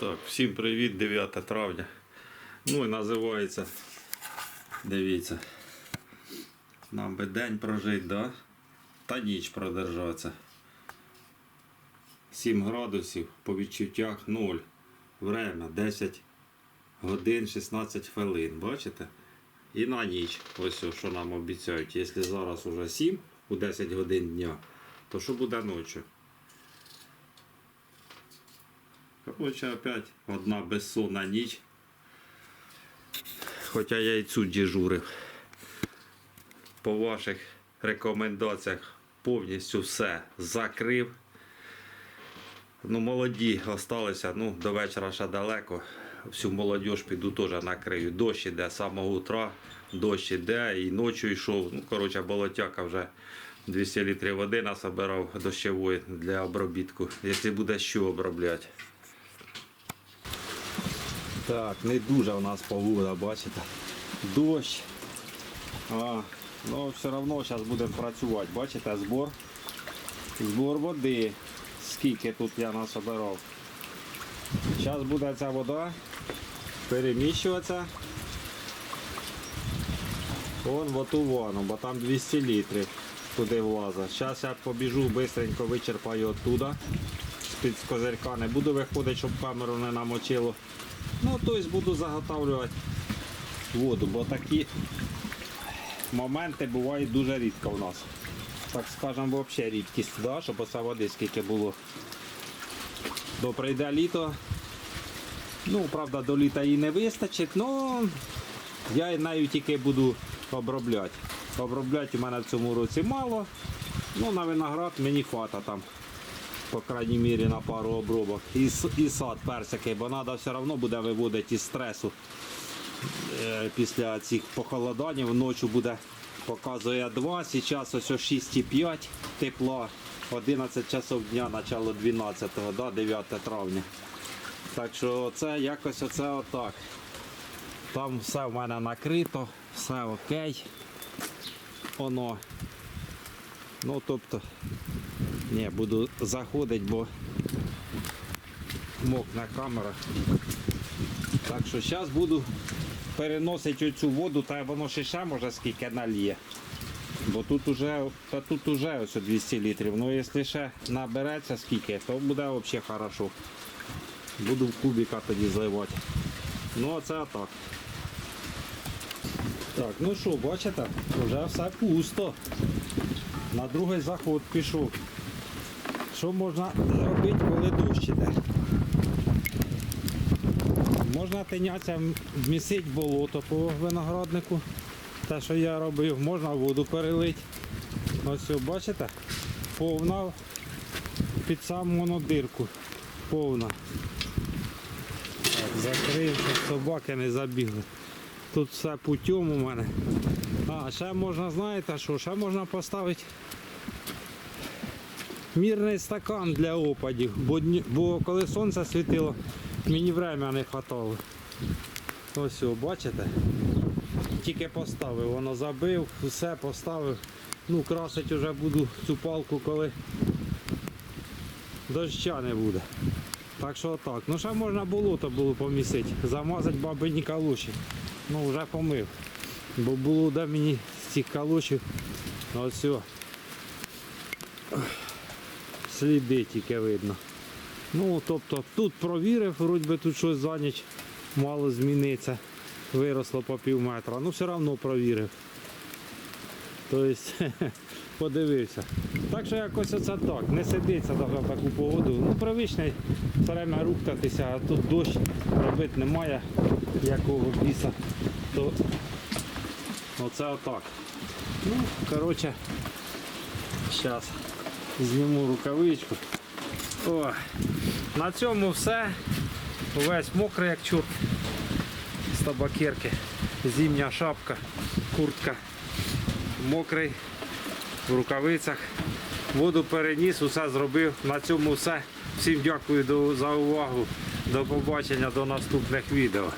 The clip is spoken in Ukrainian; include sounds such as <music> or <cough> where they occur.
Так, всім привіт, 9 травня. Ну і називається. Дивіться. Нам би день прожити, да? Та ніч продержатися. 7 градусів по відчуттях 0. Время 10 годин 16 хвилин. Бачите? І на ніч. Ось що нам обіцяють. Якщо зараз уже 7 у 10 годин дня, то що буде ночі? Короче, опять одна безсонна ніч. Хоча я і цю дежурив. По ваших рекомендаціях повністю все закрив. Ну, молоді осталися, ну, до вечора ще далеко. Всю молодіж піду теж накрию. Дощ іде з самого утра, дощ іде і ночі йшов. Ну, коротше, болотяка вже 200 літрів води насобирав дощової для обробітку. Якщо буде що обробляти. Так, не дуже у нас погода, бачите. Дощ. А, ну все одно зараз будемо працювати. Бачите, збор. Збор води. Скільки тут я насобирав. Зараз буде ця вода переміщуватися. Вон в оту ванну, бо там 200 літрів туди влазить. Зараз я побіжу, швидко вичерпаю оттуда. З-під козирка не буду виходити, щоб камеру не намочило. Ну, тобто буду заготовлювати воду, бо такі моменти бувають дуже рідко в нас. Так скажемо, взагалі рідкість, да? щоб оце води скільки було. Бо прийде літо. Ну, правда, до літа її не вистачить, але я нею тільки буду обробляти. Обробляти у мене в цьому році мало. Ну, на виноград мені хвата там по крайній мірі на пару обробок. І, і сад персики, бо треба все одно буде виводити із стресу. Е, Після цих похолодань вночі буде показує 2, зараз ось о 6,5 тепла, 11 часов дня, начало 12, да, 9 травня. Так що це якось оце отак. Там все в мене накрито, все окей. Воно. Ну тобто ні, буду заходити, бо мокне камера. Так що зараз буду переносити оцю воду, та воно ще ще може скільки наліє. Бо тут уже, та тут уже ось 200 літрів. Ну якщо ще набереться скільки, то буде взагалі хорошо. Буду в кубіка тоді зливати. Ну оце так. Так, ну що, бачите, вже все пусто. На другий заход пішов. Що можна робити, коли дощ іде? Можна тинятися, місить болото по винограднику. Те, що я робив, можна воду перелити. Ось бачите? Повна під саму дирку. Повна. Так, закрив, щоб собаки не забігли. Тут все путем у мене. А, ще можна, знаєте що, ще можна поставити мірний стакан для опадів, бо, бо коли сонце світило, мені время не хватало. Ось о, бачите? Тільки поставив, воно забив, все поставив. Ну, красить вже буду цю палку, коли доща не буде. Так що так. Ну ще можна болото було помісити, замазати бабині калуші. Ну вже помив. Бо було де мені з цих калушів. Ось все. Сліди тільки видно. Ну, тобто тут провірив, вроді би тут щось за ніч мало зміниться. Виросло по пів метра. Ну все одно провірив. Тобто <laughs> подивився. Так що якось оце так. Не сидиться в таку погоду. Ну, привичний все время рухтатися, а тут дощ робити немає якого біса. То оце отак. Ну, коротше, зараз зніму рукавичку. О, на цьому все. Весь мокрий як чорт. З табакерки. Зимня шапка, куртка. Мокрий в рукавицях. Воду переніс, усе зробив. На цьому все. Всім дякую за увагу. До побачення до наступних відео.